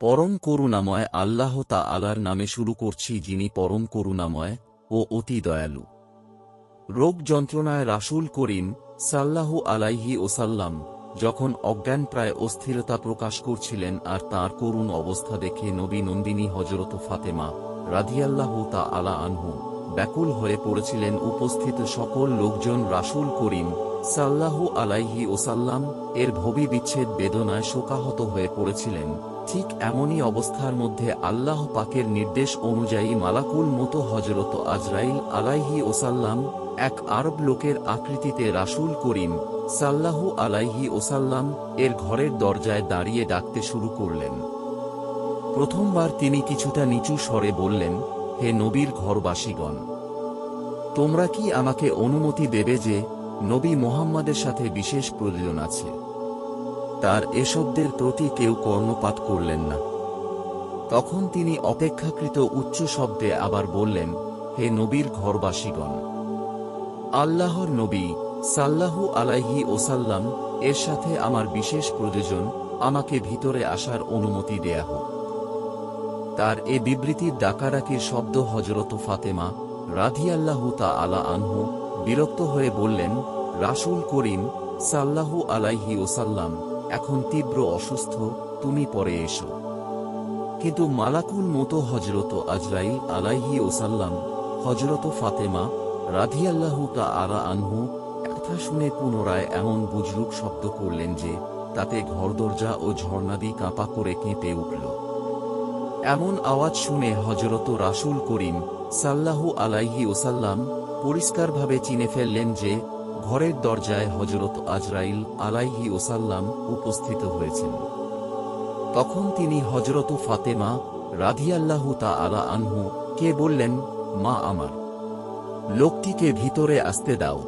পরম করুণাময় আল্লাহ তা আলার নামে শুরু করছি যিনি পরম করুণাময় ও অতি দয়ালু। রোগ যন্ত্রণায় রাসূল করিম সাল্লাহু আলাইহি ওসাল্লাম যখন অজ্ঞান প্রায় অস্থিরতা প্রকাশ করছিলেন আর তার করুণ অবস্থা দেখে নবী নন্দিনী হজরত ফাতেমা রাধিয়াল্লাহু তা আলা আনহু ব্যাকুল হয়ে পড়েছিলেন উপস্থিত সকল লোকজন রাসূল করিম সাল্লাহু আলাইহি ওসাল্লাম এর ভবি বিচ্ছেদ বেদনায় শোকাহত হয়ে পড়েছিলেন। ঠিক এমনই অবস্থার মধ্যে আল্লাহ পাকের নির্দেশ অনুযায়ী মালাকুল মতো হজরত আজরাইল আলাইহি ওসাল্লাম এক আরব লোকের আকৃতিতে রাসূল করিম সাল্লাহু আলাইহি ওসাল্লাম এর ঘরের দরজায় দাঁড়িয়ে ডাকতে শুরু করলেন। প্রথমবার তিনি কিছুটা নিচু স্বরে বললেন, হে নবীর ঘরবাসীগণ, তোমরা কি আমাকে অনুমতি দেবে যে নবী মোহাম্মদের সাথে বিশেষ প্রয়োজন আছে? তার এসবদের প্রতি কেউ কর্ণপাত করলেন না। তখন তিনি অপেক্ষাকৃত উচ্চ শব্দে আবার বললেন, হে নবীর ঘরবাসীগণ, আল্লাহর নবী সাল্লাহু আলাইহি ওসাল্লাম এর সাথে আমার বিশেষ প্রয়োজন, আমাকে ভিতরে আসার অনুমতি দেয়া হোক। তার এ বিবৃতির ডাকাডাকির শব্দ হজরত ফাতেমা রাধিয়াল্লাহু তা আলা আনহু বিরক্ত হয়ে বললেন, রাসূল করিম সাল্লাহু আলাইহি ওসাল্লাম এখন তীব্র অসুস্থ, তুমি পরে এসো। কিন্তু মালাকুল মতো হজরত আজরাইল আলাইহি ওসাল্লাম হজরত ফাতেমা রাধিয়াল্লাহু তা আলা আনহু কথা শুনে পুনরায় এমন বুজরুক শব্দ করলেন যে, তাতে ঘরদরজা ও ঝর্ণাদি কাঁপা করে কেঁপে উঠল। এমন আওয়াজ শুনে হজরত রাসুল করিম সাল্লাহু আলাইহি ওসাল্লাম পরিষ্কারভাবে চিনে ফেললেন যে ঘরের দরজায় হজরত আজরাইল আলাইহি ওসাল্লাম উপস্থিত হয়েছেন। তখন তিনি হজরত ফাতেমা রাধিয়াল্লাহু তা আলা আনহু কে বললেন, মা আমার, লোকটিকে ভিতরে আসতে দাও।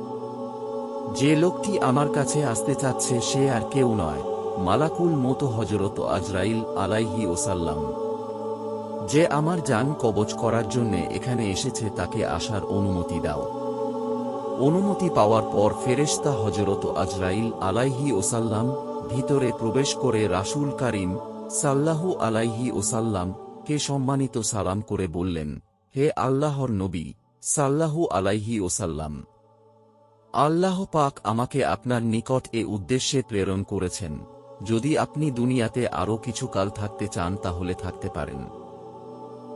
যে লোকটি আমার কাছে আসতে চাচ্ছে সে আর কেউ নয়, মালাকুল মতো হজরত আজরাইল আলাইহি ওসাল্লাম যে আমার যান কবচ করার জন্য এখানে এসেছে তাকে আসার অনুমতি দাও। অনুমতি পাওয়ার পর ফেরেশতা হজরত আজরাইল আলাইহি ওসাল্লাম ভিতরে প্রবেশ করে রাসূল কারিম সাল্লাহু আলাইহি ওসাল্লাম কে সম্মানিত সালাম করে বললেন, হে আল্লাহর নবী সাল্লাহু আলাইহি ওসাল্লাম আল্লাহ পাক আমাকে আপনার নিকট এ উদ্দেশ্যে প্রেরণ করেছেন। যদি আপনি দুনিয়াতে আরও কিছু কাল থাকতে চান তাহলে থাকতে পারেন।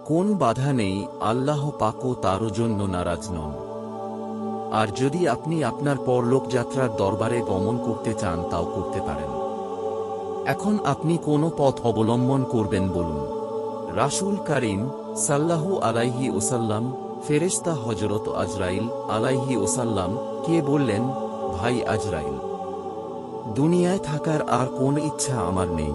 কোন বাধা নেই, আল্লাহ পাকও তারও জন্য নারাজ নন। আর যদি আপনি আপনার পরলোক যাত্রার দরবারে গমন করতে চান, তাও করতে পারেন। এখন আপনি কোন পথ অবলম্বন করবেন বলুন। রাসূল কারিম সাল্লাহু আলাইহি ওসাল্লাম ফেরেশতা হজরত আজরাইল আলাইহি ওসাল্লাম কে বললেন, ভাই আজরাইল, দুনিয়ায় থাকার আর কোন ইচ্ছা আমার নেই।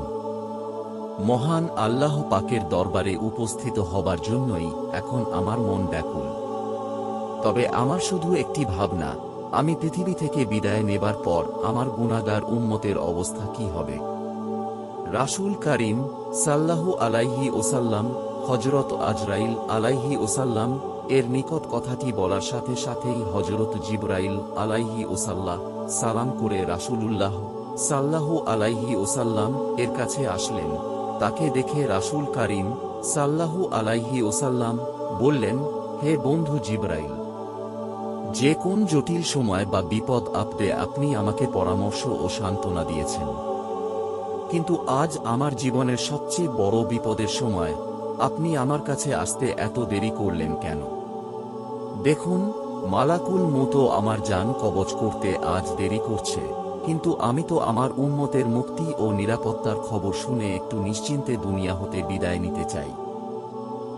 মহান আল্লাহ পাকের দরবারে উপস্থিত হবার জন্যই এখন আমার মন ব্যাকুল। তবে আমার শুধু একটি ভাবনা, আমি পৃথিবী থেকে বিদায় নেবার পর আমার গুণাগার উম্মতের অবস্থা কি হবে? রাসুল কারিম সাল্লাহু আলাইহি ওসাল্লাম হজরত আজরাইল আলাইহি ওসাল্লাম এর নিকট কথাটি বলার সাথে সাথেই হজরত জিবরাইল আলাইহি ওসাল্লাহ সালাম করে রাসূলুল্লাহ সাল্লাহু আলাইহি ওসাল্লাম এর কাছে আসলেন। তাকে দেখে রাসূল কারিম সাল্লাহু আলাইহি ওসাল্লাম বললেন, হে বন্ধু জিবরাইল যে কোন জটিল সময় বা বিপদ আপদে আপনি আমাকে পরামর্শ ও সান্ত্বনা দিয়েছেন। কিন্তু আজ আমার জীবনের সবচেয়ে বড় বিপদের সময়, আপনি আমার কাছে আসতে এত দেরি করলেন কেন? দেখুন, মালাকুল মতো আমার যান কবচ করতে আজ দেরি করছে, কিন্তু আমি তো আমার উন্মতের মুক্তি ও নিরাপত্তার খবর শুনে একটু নিশ্চিন্তে দুনিয়া হতে বিদায় নিতে চাই।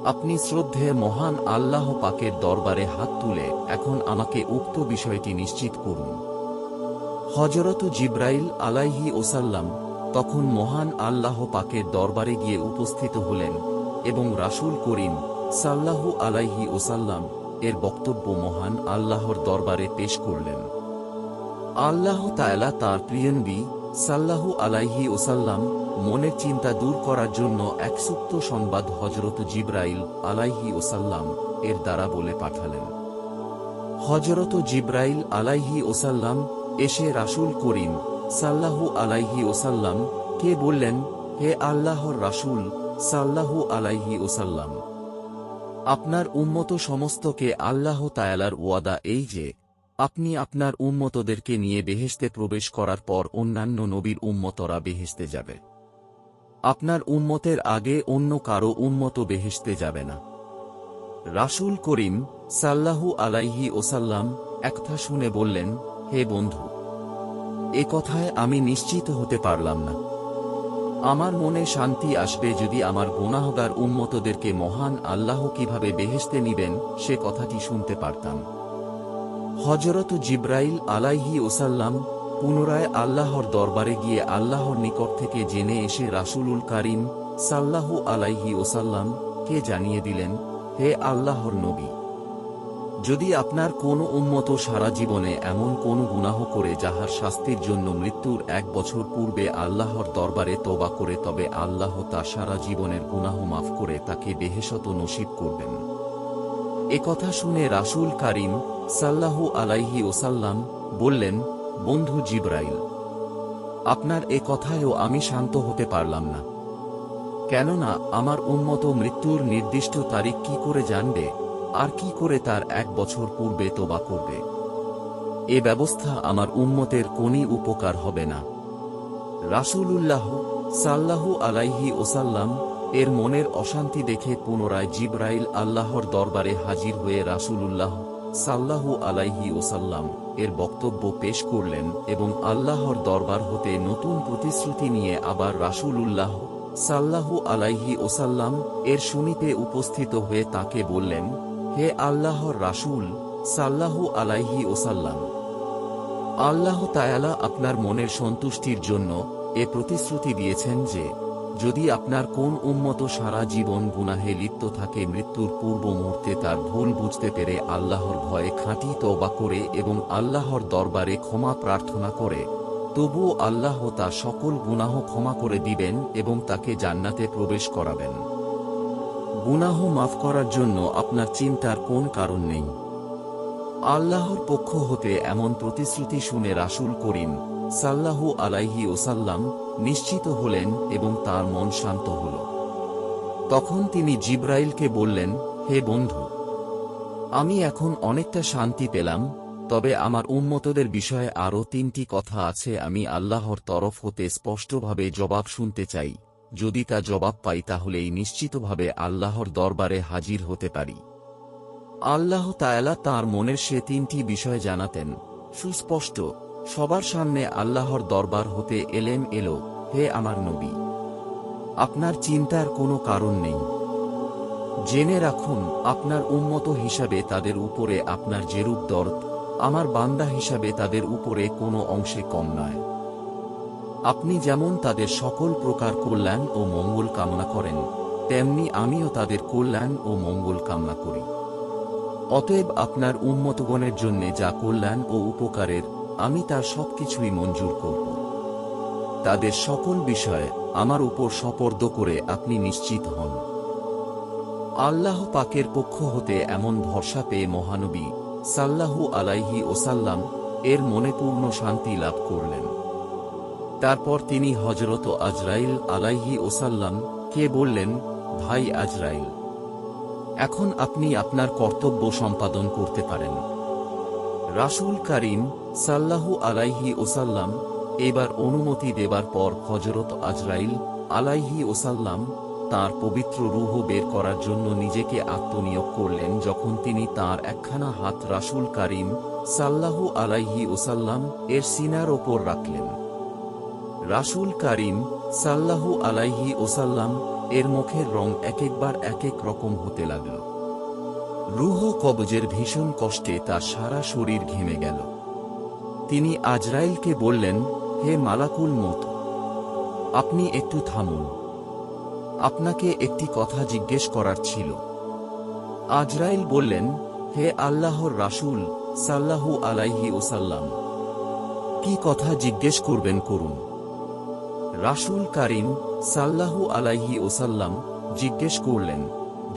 আপনি শ্রদ্ধে মহান আল্লাহ পাকের দরবারে হাত তুলে এখন আমাকে উক্ত বিষয়টি নিশ্চিত করুন। হজরত জিব্রাইল আলাইহি ওসাল্লাম তখন মহান আল্লাহ পাকের দরবারে গিয়ে উপস্থিত হলেন এবং রাসূল করিম সাল্লাহু আলাইহি ওসাল্লাম এর বক্তব্য মহান আল্লাহর দরবারে পেশ করলেন। আল্লাহ তায়ালা তার প্রিয়নবী সাল্লাহু আলাইহি ওসাল্লাম মনের চিন্তা দূর করার জন্য এক সুপ্ত সংবাদ হজরত জিব্রাইল আলাইহি ওসাল্লাম এর দ্বারা বলে পাঠালেন। হজরত জিব্রাইল আলাইহি ওসাল্লাম এসে রাসূল করিম সাল্লাহু আলাইহি ওসাল্লাম কে বললেন, হে আল্লাহর রাসূল সাল্লাহু আলাইহি ওসাল্লাম আপনার উন্মত সমস্তকে আল্লাহ তায়ালার ওয়াদা এই যে, আপনি আপনার উন্মতদেরকে নিয়ে বেহেস্তে প্রবেশ করার পর অন্যান্য নবীর উন্মতরা বেহেস্তে যাবে। আপনার উন্মতের আগে অন্য কারও উন্মত বেহেশতে যাবে না। রাসুল করিম সাল্লাহু আলাইহি ওসাল্লাম একথা শুনে বললেন, হে বন্ধু, এ কথায় আমি নিশ্চিত হতে পারলাম না। আমার মনে শান্তি আসবে যদি আমার গুনাহগার উন্মতদেরকে মহান আল্লাহ কীভাবে বেহেশতে নিবেন, সে কথাটি শুনতে পারতাম। হজরত জিব্রাইল আলাইহি ওসাল্লাম পুনরায় আল্লাহর দরবারে গিয়ে আল্লাহর নিকট থেকে জেনে এসে রাসূলুল কারিম সাল্লাহু আলাইহি ওসাল্লাম কে জানিয়ে দিলেন, হে আল্লাহর নবী, যদি আপনার কোনো উম্মত সারা জীবনে এমন কোনো গুনাহ করে যাহার শাস্তির জন্য মৃত্যুর এক বছর পূর্বে আল্লাহর দরবারে তবা করে, তবে আল্লাহ তা সারা জীবনের গুনাহ মাফ করে তাকে বেহেশত নসিব করবেন। এ কথা শুনে রাসূল কারিম সাল্লাহু আলাইহি ওসাল্লাম বললেন বন্ধু জিব্রাইল, আপনার এ কথায়ও আমি শান্ত হতে পারলাম না। কেননা আমার উন্মত মৃত্যুর নির্দিষ্ট তারিখ কি করে জানবে, আর কি করে তার এক বছর পূর্বে তোবা করবে? এ ব্যবস্থা আমার উম্মতের কোনই উপকার হবে না। রাসূলুল্লাহ সাল্লাহু আলাইহি ওসাল্লাম এর মনের অশান্তি দেখে পুনরায় জিব্রাইল আল্লাহর দরবারে হাজির হয়ে রাসূলুল্লাহ সাল্লাহু আলাইহি ওসাল্লাম এর বক্তব্য পেশ করলেন এবং আল্লাহর দরবার হতে নতুন প্রতিশ্রুতি নিয়ে আবার রাসূলুল্লাহ সাল্লাহু আলাইহি ওসাল্লাম এর শুনিতে উপস্থিত হয়ে তাকে বললেন, হে আল্লাহর রাসূল, সাল্লাহু আলাইহি ওসাল্লাম, আল্লাহ তায়ালা আপনার মনের সন্তুষ্টির জন্য এ প্রতিশ্রুতি দিয়েছেন যে যদি আপনার কোন উম্মত সারা জীবন গুনাহে লিপ্ত থাকে, মৃত্যুর পূর্ব মুহূর্তে তার ভুল বুঝতে পেরে আল্লাহর ভয়ে খাঁটি তবা করে এবং আল্লাহর দরবারে ক্ষমা প্রার্থনা করে, তবুও আল্লাহ তা সকল গুনাহ ক্ষমা করে দিবেন এবং তাকে জান্নাতে প্রবেশ করাবেন। গুনাহ মাফ করার জন্য আপনার চিন্তার কোন কারণ নেই। আল্লাহর পক্ষ হতে এমন প্রতিশ্রুতি শুনে রাসুল করিম সাল্লাহু আলাইহি ওসাল্লাম নিশ্চিত হলেন এবং তার মন শান্ত হল। তখন তিনি জিব্রাইলকে বললেন, হে বন্ধু, আমি এখন অনেকটা শান্তি পেলাম, তবে আমার উন্মতদের বিষয়ে আরও তিনটি কথা আছে। আমি আল্লাহর তরফ হতে স্পষ্টভাবে জবাব শুনতে চাই। যদি তা জবাব পাই, তাহলেই নিশ্চিতভাবে আল্লাহর দরবারে হাজির হতে পারি। আল্লাহ তায়ালা তার মনের সে তিনটি বিষয় জানাতেন। সুস্পষ্ট সবার সামনে আল্লাহর দরবার হতে এলেম এলো, হে আমার নবী। আপনার চিন্তার কোনো কারণ নেই। জেনে রাখুন, আপনার উন্মত হিসাবে তাদের উপরে আপনার যেরূপ দরদ, আমার বান্দা হিসাবে তাদের উপরে কোনো অংশে কম নয়। আপনি যেমন তাদের সকল প্রকার কল্যাণ ও মঙ্গল কামনা করেন, তেমনি আমিও তাদের কল্যাণ ও মঙ্গল কামনা করি। অতএব আপনার উন্মতগণের জন্যে যা কল্যাণ ও উপকারের আমি তার সবকিছুই মঞ্জুর করব। তাদের সকল বিষয়ে আমার উপর সপর্দ করে আপনি নিশ্চিত হন। আল্লাহ পাকের পক্ষ হতে এমন ভরসা পেয়ে মহানবী সাল্লাহু আলাইহি ওসাল্লাম এর মনে পূর্ণ শান্তি লাভ করলেন। তারপর তিনি হজরত আজরাইল আলাইহি ওসাল্লাম কে বললেন, ভাই আজরাইল, এখন আপনি আপনার কর্তব্য সম্পাদন করতে পারেন। রাসূল কারিম সাল্লাহু আলাইহি ওসাল্লাম, এবার অনুমতি দেবার পর হজরত আজরাইল আলাইহি ওসাল্লাম তার পবিত্র রুহ বের করার জন্য নিজেকে আত্মনিয়োগ করলেন যখন তিনি তার একখানা হাত রাসুল কারিম সাল্লাহু আলাইহি ওসাল্লাম এর সিনার ওপর রাখলেন। রাসূল কারিম সাল্লাহু আলাইহি ওসাল্লাম এর মুখের রং এক একবার এক এক রকম হতে লাগল। রুহ কবজের ভীষণ কষ্টে তার সারা শরীর ঘেমে গেল। তিনি আজরাইলকে বললেন, হে মালাকুল মত আপনি একটু থামুন। আপনাকে একটি কথা জিজ্ঞেস করার ছিল। আজরাইল বললেন, হে আল্লাহর রাসূল সাল্লাহু আলাইহি ওসাল্লাম কি কথা জিজ্ঞেস করবেন করুন? রাসূল কারিম সাল্লাহু আলাইহি ওসাল্লাম জিজ্ঞেস করলেন,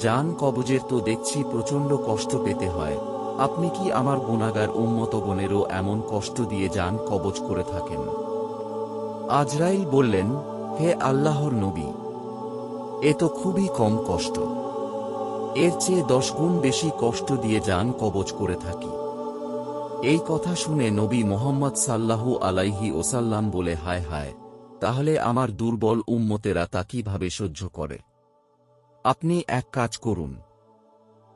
জান কবজের তো দেখছি প্রচণ্ড কষ্ট পেতে হয়। আপনি কি আমার গুণাগার উম্মতগণেরও এমন কষ্ট দিয়ে যান কবজ করে থাকেন? আজরাইল বললেন, হে আল্লাহর নবী, এ তো খুবই কম কষ্ট। এর চেয়ে দশ গুণ বেশি কষ্ট দিয়ে যান কবচ করে থাকি। এই কথা শুনে নবী মোহাম্মদ সাল্লাহু আলাইহি ওসাল্লাম বলে, হায় হায়, তাহলে আমার দুর্বল উম্মতেরা তা কীভাবে সহ্য করে? আপনি এক কাজ করুন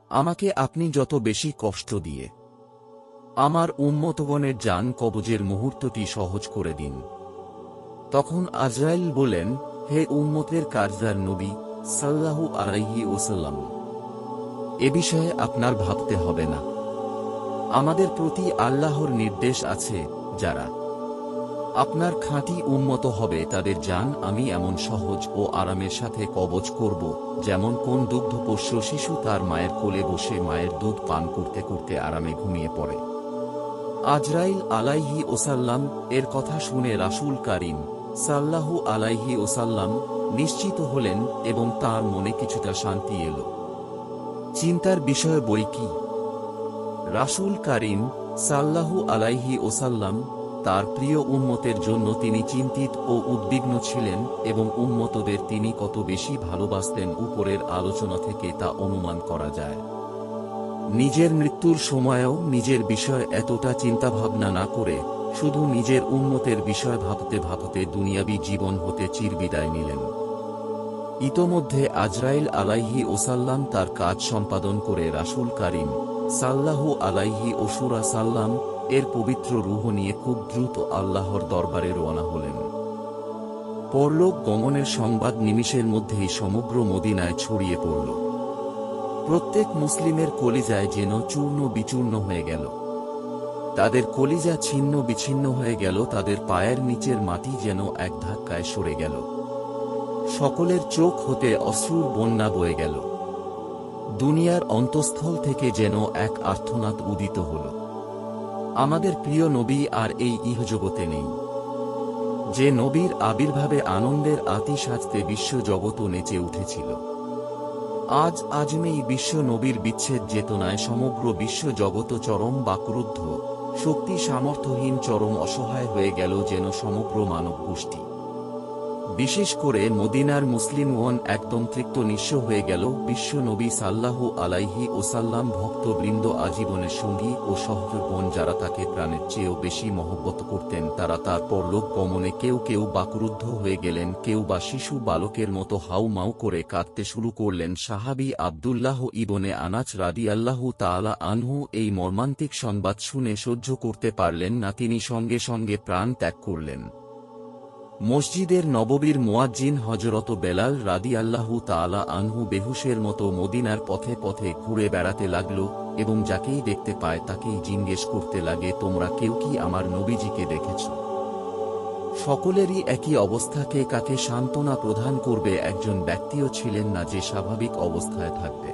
আমাকে আপনি যত বেশি কষ্ট দিয়ে আমার উম্মতগণের যান কবজের মুহূর্তটি সহজ করে দিন। তখন আজরাইল বলেন, হে উম্মতের কারজার নবী সাল্লাহু আলাইহি ওসাল্লাম এ বিষয়ে আপনার ভাবতে হবে না। আমাদের প্রতি আল্লাহর নির্দেশ আছে যারা আপনার খাঁটি উন্মত হবে, তাদের যান আমি এমন সহজ ও আরামের সাথে কবচ করব, যেমন কোন দুগ্ধপোষ্য শিশু তার মায়ের কোলে বসে মায়ের দুধ পান করতে করতে আরামে ঘুমিয়ে পড়ে। আজরাইল আলাইহি ওসাল্লাম এর কথা শুনে রাসূল কারিম সাল্লাহু আলাইহি ওসাল্লাম নিশ্চিত হলেন এবং তার মনে কিছুটা শান্তি এলো। চিন্তার বিষয় বই কি? রাসূল কারিম সাল্লাহু আলাইহি ওসাল্লাম তার প্রিয় উম্মতের জন্য তিনি চিন্তিত ও উদ্বিগ্ন ছিলেন এবং উম্মতদের তিনি কত বেশি ভালোবাসতেন উপরের আলোচনা থেকে তা অনুমান করা যায়। নিজের মৃত্যুর সময়েও নিজের বিষয় এতটা চিন্তাভাবনা না করে শুধু নিজের উন্মতের বিষয় ভাবতে ভাবতে দুনিয়াবী জীবন হতে চিরবিদায় নিলেন। ইতোমধ্যে আজরাইল আলাইহি ওসাল্লাম তার কাজ সম্পাদন করে রাসুল কারিম সাল্লাহু আলাইহি ওসুরা সাল্লাম এর পবিত্র রুহ নিয়ে খুব দ্রুত আল্লাহর দরবারে রওনা হলেন। পরলোক গমনের সংবাদ নিমিষের মধ্যেই সমগ্র মদিনায় ছড়িয়ে পড়ল। প্রত্যেক মুসলিমের কলিজায় যেন চূর্ণ বিচূর্ণ হয়ে গেল। তাদের কলিজা ছিন্ন বিচ্ছিন্ন হয়ে গেল, তাদের পায়ের নিচের মাটি যেন এক ধাক্কায় সরে গেল। সকলের চোখ হতে অশ্রুর বন্যা বয়ে গেল। দুনিয়ার অন্তঃস্থল থেকে যেন এক আর্থনাদ উদিত হল। আমাদের প্রিয় নবী আর এই ইহজগতে নেই। যে নবীর আবির্ভাবে আনন্দের আতি সাজতে জগত নেচে উঠেছিল। আজ আজমেই বিশ্ব নবীর বিচ্ছেদ চেতনায় সমগ্র বিশ্ব জগত চরম বা ক্রুদ্ধ শক্তি সামর্থ্যহীন, চরম অসহায় হয়ে গেল যেন সমগ্র মানব গোষ্ঠী বিশেষ করে মদিনার মুসলিমগণ একদম তৃপ্ত নিঃস্ব হয়ে গেল বিশ্ব নবী সাল্লাহু আলাইহি ওসাল্লাম ভক্তবৃন্দ আজীবনের সঙ্গী ও সহযোগণ যারা তাকে প্রাণের চেয়েও বেশি মহব্বত করতেন, তারা তার পরলোক গমনে কেউ কেউ বাকরুদ্ধ হয়ে গেলেন, কেউ বা শিশু বালকের মতো হাউ মাউ করে কাঁদতে শুরু করলেন। সাহাবি আবদুল্লাহ ইবনে আনাচ রাদি আল্লাহু তাআলা আনহু এই মর্মান্তিক সংবাদ শুনে সহ্য করতে পারলেন না, তিনি সঙ্গে সঙ্গে প্রাণ ত্যাগ করলেন। মসজিদের নববীর মোয়াজ্জিন হজরত বেলাল রাদি আল্লাহু তাআলা আনহু বেহুশের মতো মদিনার পথে পথে ঘুরে বেড়াতে লাগল এবং যাকেই দেখতে পায় তাকেই জিজ্ঞেস করতে লাগে, তোমরা কেউ কি আমার নবীজিকে দেখেছ? সকলেরই একই অবস্থাকে কাকে সান্ত্বনা প্রদান করবে, একজন ব্যক্তিও ছিলেন না যে স্বাভাবিক অবস্থায় থাকবে।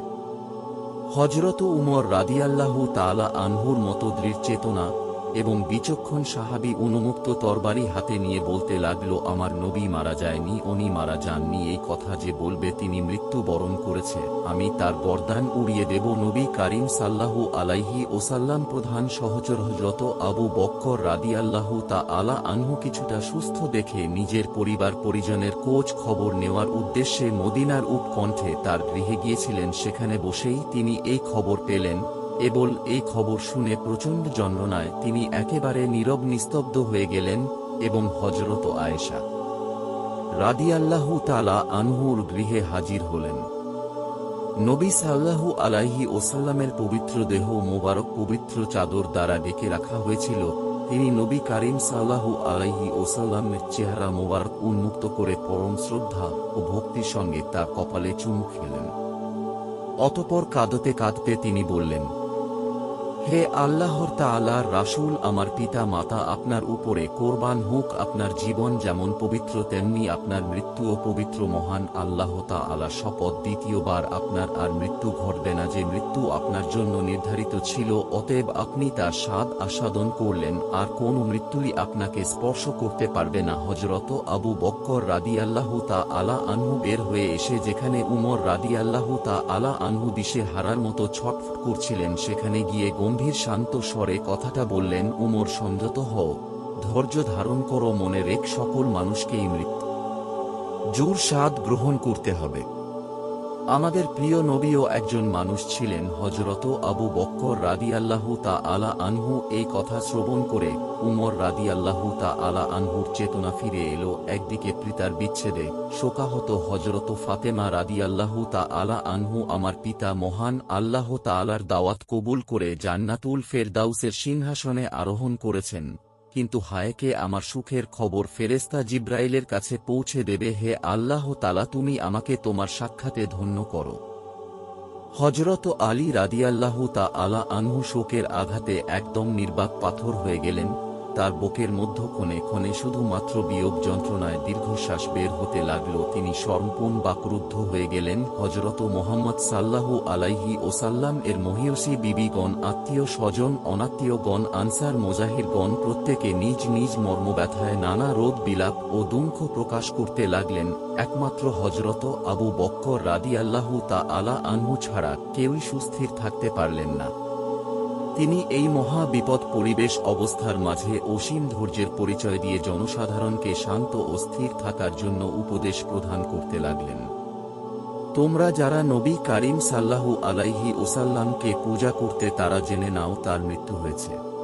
হজরত উমর রাদিয়াল্লাহু তাআলা আনহুর মতো দৃঢ় চেতনা এবং বিচক্ষণ সাহাবি উন্মুক্ত তরবারি হাতে নিয়ে বলতে লাগল, আমার নবী মারা যায়নি, উনি মারা যাননি। এই কথা যে বলবে তিনি মৃত্যু বরণ করেছে। আমি তার বরদান উড়িয়ে দেব। নবী কারিম সাল্লাহু আলাইহি ওসাল্লাম প্রধান সহচর হজরত আবু বক্কর রাদিয়াল্লাহু তা আলা আনহু কিছুটা সুস্থ দেখে নিজের পরিবার পরিজনের কোচ খবর নেওয়ার উদ্দেশ্যে মদিনার উৎকণ্ঠে তার গৃহে গিয়েছিলেন। সেখানে বসেই তিনি এই খবর পেলেন এবল এই খবর শুনে প্রচণ্ড যন্ত্রণায় তিনি একেবারে নীরব নিস্তব্ধ হয়ে গেলেন এবং হজরত আয়েশা রাদিয়াল্লাহু তালা আনহুর গৃহে হাজির হলেন। নবী সাল্লাহু আলাইহি ওসাল্লামের পবিত্র দেহ মোবারক পবিত্র চাদর দ্বারা ডেকে রাখা হয়েছিল। তিনি নবী কারিম সাল্লাহু আলাইহি ওসাল্লামের চেহারা মোবারক উন্মুক্ত করে পরম শ্রদ্ধা ও ভক্তির সঙ্গে তার কপালে চুমু খেলেন। অতপর কাঁদতে কাঁদতে তিনি বললেন হে আল্লাহর তাআলার রাসূল আমার পিতা মাতা আপনার উপরে কোরবান হোক, আপনার জীবন যেমন পবিত্র, তেমনি আপনার মৃত্যুও পবিত্র মহান আল্লাহ তাআলা শপথ দ্বিতীয়বার আপনার আর মৃত্যু ঘটবে না। যে মৃত্যু আপনার জন্য নির্ধারিত ছিল, অতএব আপনি তার স্বাদ আস্বাদন করলেন, আর কোন মৃত্যুই আপনাকে স্পর্শ করতে পারবে না। হজরত আবু বক্কর রাদিয়াল্লাহু তা আলা আনহু বের হয়ে এসে যেখানে উমর রাদিয়াল্লাহু তা আলা আনহু দিশে হারার মতো ছটফট করছিলেন, সেখানে গিয়ে গম্ভীর শান্ত স্বরে কথাটা বললেন, উমর সংযত হও। ধৈর্য ধারণ করো, মনে রেখ সকল মানুষকেই মৃত্যু। জোর স্বাদ গ্রহণ করতে হবে। আমাদের প্রিয় নবীও একজন মানুষ ছিলেন হজরত আবু বক্কর রাদি আল্লাহু তা আলা আনহু। এই কথা শ্রবণ করে উমর রাদি আল্লাহু তা আলা আনহুর চেতনা ফিরে এলো। একদিকে পিতার বিচ্ছেদে শোকাহত হজরত ফাতেমা রাদি আল্লাহু তা আলা আনহু, আমার পিতা মহান, আল্লাহ তাআলার দাওয়াত কবুল করে জান্নাতুল ফেরদাউসের সিংহাসনে আরোহণ করেছেন। কিন্তু হায়কে আমার সুখের খবর ফেরেস্তা জিব্রাইলের কাছে পৌঁছে দেবে হে আল্লাহ তালা তুমি আমাকে তোমার সাক্ষাতে ধন্য করো। হজরত আলী রাদিয়াল্লাহু তা আলা আনহু শোকের আঘাতে একদম নির্বাক পাথর হয়ে গেলেন। তার বুকের মধ্যক্ষণে ক্ষণে শুধুমাত্র বিয়োগ যন্ত্রণায় দীর্ঘশ্বাস বের হতে লাগল। তিনি স্বর্ণপূণ বা ক্রুদ্ধ হয়ে গেলেন। হজরত মোহাম্মদ সাল্লাহু আলাইহি ওসাল্লাম এর মহিয়সী বিবিগণ, আত্মীয় স্বজন, অনাত্মীয়গণ, আনসার, মোজাহিরগণ প্রত্যেকে নিজ নিজ মর্মব্যথায় নানা রোদ বিলাপ ও দুঃখ প্রকাশ করতে লাগলেন। একমাত্র হজরত আবু বক্কর রাদি আল্লাহু তা আলা আনহু ছাড়া কেউই সুস্থির থাকতে পারলেন না। তিনি এই মহা বিপদ পরিবেশ অবস্থার মাঝে অসীম ধৈর্যের পরিচয় দিয়ে জনসাধারণকে শান্ত ও স্থির থাকার জন্য উপদেশ প্রদান করতে লাগলেন। তোমরা যারা নবী কারিম সাল্লাহু আলাইহি ওসাল্লামকে পূজা করতে তারা জেনে নাও তার মৃত্যু হয়েছে।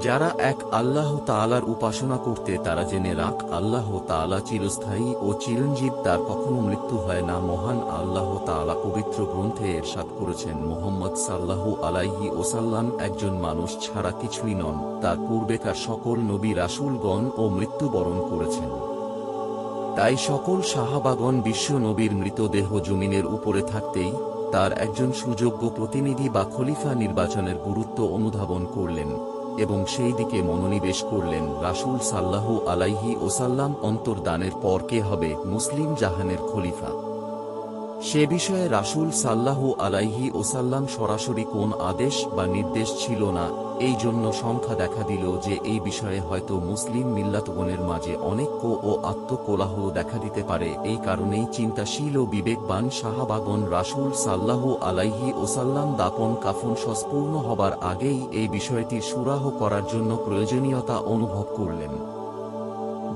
যারা এক আল্লাহ তালার উপাসনা করতে, তারা জেনে রাখ, আল্লাহ তাআলা চিরস্থায়ী ও চিরঞ্জীব, তার কখনো মৃত্যু হয় না। মহান আল্লাহ তাআলা পবিত্র গ্রন্থে এরশাদ করেছেন, মোহাম্মদ সাল্লাহু আলাইহি ওসাল্লাম একজন মানুষ ছাড়া কিছুই নন। তার পূর্বেকার সকল নবী রাসূলগণ ও মৃত্যুবরণ করেছেন। তাই সকল সাহাবাগণ বিশ্ব নবীর মৃতদেহ জমিনের উপরে থাকতেই তার একজন সুযোগ্য প্রতিনিধি বা খলিফা নির্বাচনের গুরুত্ব অনুধাবন করলেন। এবং সেই দিকে মনোনিবেশ করলেন রাসুল সাল্লাহু আলাইহি ওসাল্লাম অন্তর্দানের পর কে হবে মুসলিম জাহানের খলিফা। সে বিষয়ে রাসূল সাল্লাহু আলাইহি ওসাল্লাম সরাসরি কোন আদেশ বা নির্দেশ ছিল না। এই জন্য সংখ্যা দেখা দিল যে এই বিষয়ে হয়তো মুসলিম মিল্লাতগণের মাঝে অনেক্য ও আত্মকোলাহল দেখা দিতে পারে। এই কারণেই চিন্তাশীল ও বিবেকবান সাহাবাগন রাসূল সাল্লাহু আলাইহি ওসাল্লাম দাপন কাফন সস্পূর্ণ হবার আগেই এই বিষয়টি সুরাহ করার জন্য প্রয়োজনীয়তা অনুভব করলেন।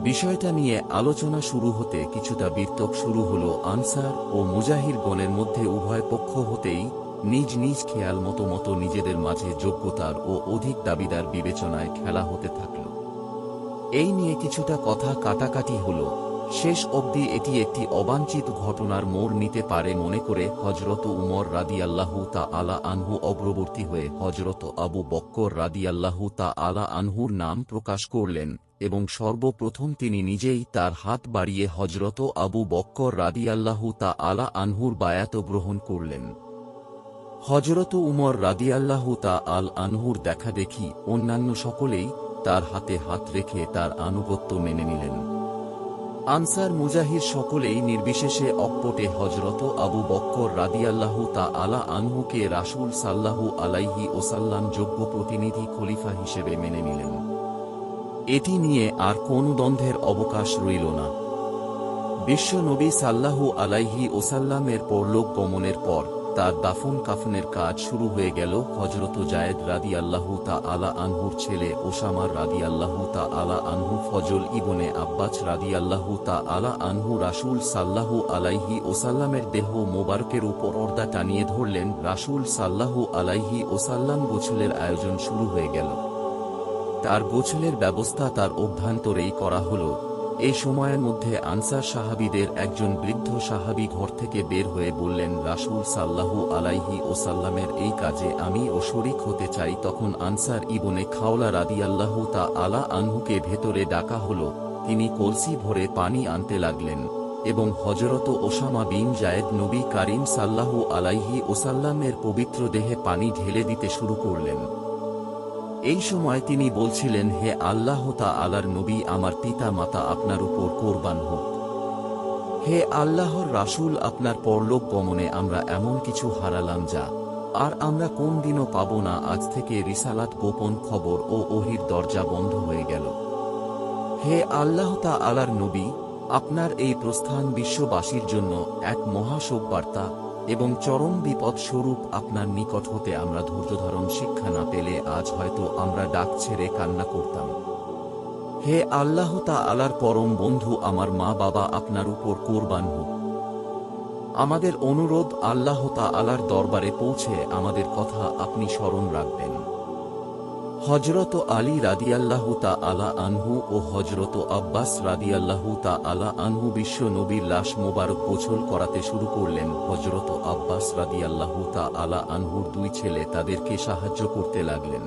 বিষয়টা নিয়ে আলোচনা শুরু হতে কিছুটা বিতর্ক শুরু হলো আনসার ও মুজাহির গণের মধ্যে উভয় পক্ষ হতেই নিজ নিজ খেয়াল মতো মতো নিজেদের মাঝে যোগ্যতার ও অধিক দাবিদার বিবেচনায় খেলা হতে থাকল। এই নিয়ে কিছুটা কথা কাটাকাটি হল। শেষ অবধি এটি একটি অবাঞ্ছিত ঘটনার মোড় নিতে পারে মনে করে হজরত উমর রাদিয়াল্লাহু তা আলা আনহু অগ্রবর্তী হয়ে হজরত আবু বক্কর রাদিয়াল্লাহু তা আলা আনহুর নাম প্রকাশ করলেন। এবং সর্বপ্রথম তিনি নিজেই তার হাত বাড়িয়ে হজরত আবু বক্কর রাদিয়াল্লাহু তা আলা আনহুর বায়াত গ্রহণ করলেন। হজরত উমর রাদিয়াল্লাহু তা আল আনহুর দেখা দেখি অন্যান্য সকলেই তার হাতে হাত রেখে তার আনুগত্য মেনে নিলেন। আনসার মুজাহির সকলেই নির্বিশেষে অকপটে হজরত আবু বক্কর রাদিয়াল্লাহু তা আলা আনহুকে রাসূল সাল্লাহু আলাইহি ওসাল্লাম যোগ্য প্রতিনিধি খলিফা হিসেবে মেনে নিলেন। এটি নিয়ে আর কোন দ্বন্দ্বের অবকাশ রইল না। বিশ্ব নবী সাল্লাহু আলাইহি ওসাল্লামের পরলোক গমনের পর তার দাফন কাফনের কাজ শুরু হয়ে গেল হজরত জায়েদ রাদি আল্লাহু তা আলা আনহুর ছেলে ওসামার রাদি আল্লাহু তা আলা আনহু ফজল ইবনে আব্বাস রাদি আল্লাহু তা আলা আনহু রাসুল সাল্লাহু আলাইহি ওসাল্লামের দেহ মোবারকের উপর অর্দা টানিয়ে ধরলেন। রাসুল সাল্লাহু আলাইহি ওসাল্লাম গোছলের আয়োজন শুরু হয়ে গেল। তার গোছলের ব্যবস্থা তার অভ্যন্তরেই করা হলো। এই সময়ের মধ্যে আনসার সাহাবিদের একজন বৃদ্ধ সাহাবি ঘর থেকে বের হয়ে বললেন, রাসূল সাল্লাহু আলাইহি ওসাল্লামের এই কাজে আমি ও শরিক হতে চাই। তখন আনসার ইবনে খাওলা রাদিয়াল্লাহু তা আলা আনহুকে ভেতরে ডাকা হল। তিনি কলসি ভরে পানি আনতে লাগলেন এবং হজরত ওসামা বিন জায়েদ নবী কারিম সাল্লাহু আলাইহি ওসাল্লামের পবিত্র দেহে পানি ঢেলে দিতে শুরু করলেন। এই সময় তিনি বলছিলেন, হে আল্লাহ তা আলার নবী, আমার পিতা মাতা আপনার উপর কোরবান হোক। হে আল্লাহর রাসূল, আপনার পরলোক গমনে আমরা এমন কিছু হারালাম যা, আর আমরা কোন দিনও পাব না। আজ থেকে রিসালাত, গোপন খবর ও ওহির দরজা বন্ধ হয়ে গেল। হে আল্লাহ তা আলার নবী, আপনার এই প্রস্থান বিশ্ববাসীর জন্য এক মহাশোক বার্তা এবং চরম বিপদ স্বরূপ আপনার নিকট হতে আমরা ধৈর্যধারণ শিক্ষা না পেলে আজ হয়তো আমরা ডাক ছেড়ে কান্না করতাম। হে আল্লাহ তা আলার পরম বন্ধু, আমার মা বাবা আপনার উপর কোরবান হোক। আমাদের অনুরোধ আল্লাহ তা আলার দরবারে পৌঁছে আমাদের কথা আপনি স্মরণ রাখবেন। হজরত আলী রাদিয়াল্লাহু তা আলা আনহু ও হজরত আব্বাস রাদিয়াল্লাহু তা আলা আনহু বিশ্ব নবীর লাশ মোবারক গোছল করাতে শুরু করলেন। হজরত আব্বাস রাদিয়াল্লাহু তা আলা আনহুর দুই ছেলে তাদেরকে সাহায্য করতে লাগলেন।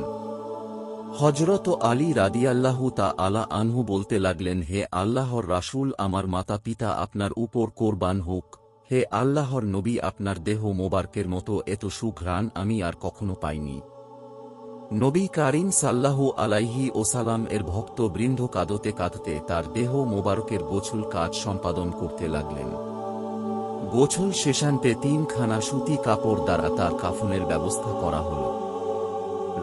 হজরত আলী রাদিয়াল্লাহু তা আলা আনহু বলতে লাগলেন, হে আল্লাহর রাসূল, আমার মাতা পিতা আপনার উপর কোরবান হোক। হে আল্লাহর নবী, আপনার দেহ মোবারকের মতো এত সুঘ্রাণ আমি আর কখনো পাইনি। নবী কারিম সাল্লাহু আলাইহি ওসালাম এর ভক্ত বৃন্দ কাঁদতে কাঁদতে তার দেহ মোবারকের গোছল কাজ সম্পাদন করতে লাগলেন। গোছল শেষান্তে তিনখানা সুতি কাপড় দ্বারা তার কাফনের ব্যবস্থা করা হল।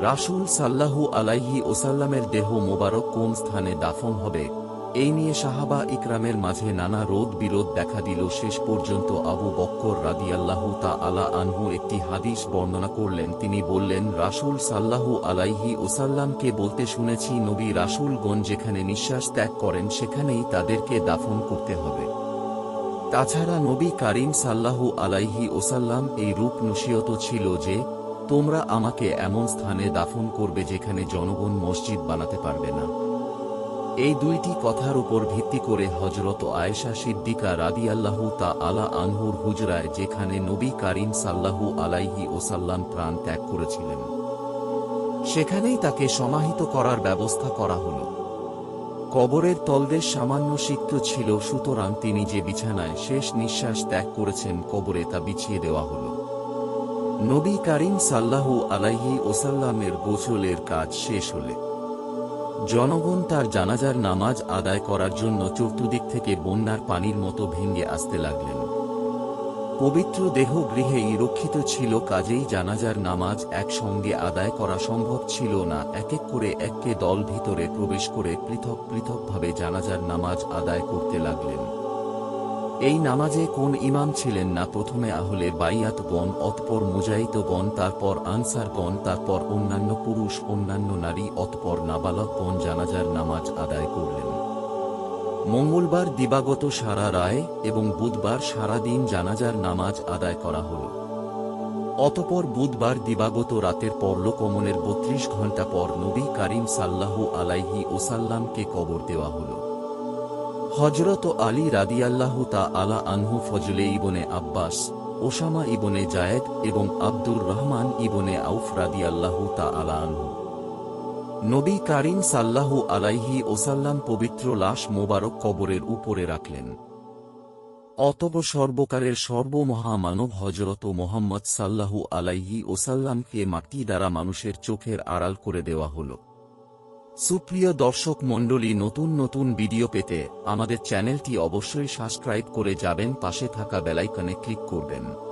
রাসুল সাল্লাহু আলাইহি ওসাল্লামের দেহ মোবারক কোন স্থানে দাফন হবে এই নিয়ে সাহাবা ইকরামের মাঝে নানা রোদ বিরোধ দেখা দিল। শেষ পর্যন্ত আবু বক্কর রাদিয়াল্লাহু তা আলা আনহু একটি হাদিস বর্ণনা করলেন। তিনি বললেন, রাসূল সাল্লাহু আলাইহি ওসাল্লামকে বলতে শুনেছি, নবী রাসূলগণ যেখানে নিঃশ্বাস ত্যাগ করেন, সেখানেই তাদেরকে দাফন করতে হবে। তাছাড়া নবী কারিম সাল্লাহু আলাইহি ওসাল্লাম এই রূপ নসিয়ত ছিল যে, তোমরা আমাকে এমন স্থানে দাফন করবে যেখানে জনগণ মসজিদ বানাতে পারবে না। এই দুইটি কথার উপর ভিত্তি করে হজরত আয়েশা সিদ্দিকা রাদিয়াল্লাহু তা আলা আনহুর হুজরায় যেখানে নবী কারিম সাল্লাহু আলাইহি ওসাল্লাম প্রাণ ত্যাগ করেছিলেন। সেখানেই তাকে সমাহিত করার ব্যবস্থা করা হল। কবরের তলদেশ সামান্য সিক্ত ছিল, সুতরাং তিনি যে বিছানায় শেষ নিঃশ্বাস ত্যাগ করেছেন, কবরে তা বিছিয়ে দেওয়া হল। নবী কারিম সাল্লাহু আলাইহি ওসাল্লামের গোসলের কাজ শেষ হলে জনগণ তার জানাজার নামাজ আদায় করার জন্য চতুর্দিক থেকে বন্যার পানির মতো ভেঙে আসতে লাগলেন। পবিত্র দেহ গৃহেই রক্ষিত ছিল, কাজেই জানাজার নামাজ একসঙ্গে আদায় করা সম্ভব ছিল না। এক এক করে এককে দল ভিতরে প্রবেশ করে পৃথক পৃথকভাবে জানাজার নামাজ আদায় করতে লাগলেন। এই নামাজে কোন ইমাম ছিলেন না? প্রথমে আহলে বাইয়াতগণ অতপর মুজাহিদগণ তারপর আনসারগণ তারপর অন্যান্য পুরুষ, অন্যান্য নারী, অতপর নাবালকগণ জানাজার নামাজ আদায় করলেন। মঙ্গলবার দিবাগত সারা রায় এবং বুধবার সারা দিন জানাজার নামাজ আদায় করা হল। অতপর বুধবার দিবাগত রাতের পরলোকমনের বত্রিশ ঘণ্টা পর নবী কারিম সাল্লাহু আলাইহি ওসাল্লামকে কবর দেওয়া হলো। হজরত আলী রাদিয়াল্লাহু তা আলা আনহু Fazl ibn Abbas, Usama ibn Zayd এবং আব্দুর রহমান ইবনে আউফ রাদিয়াল্লাহু তা আলা আনহু। নবী কারিম সাল্লাহু আলাইহি ওসাল্লাম পবিত্র লাশ মোবারক কবরের উপরে রাখলেন। অতব সর্বকারের সর্বমহামানব হজরত মোহাম্মদ সাল্লাহু আলাইহি ওসাল্লামকে মাটি দ্বারা মানুষের চোখের আড়াল করে দেওয়া হলো। সুপ্রিয় দর্শক মণ্ডলী, নতুন নতুন ভিডিও পেতে আমাদের চ্যানেলটি অবশ্যই সাবস্ক্রাইব করে যাবেন, পাশে থাকা বেলাইকনে ক্লিক করবেন।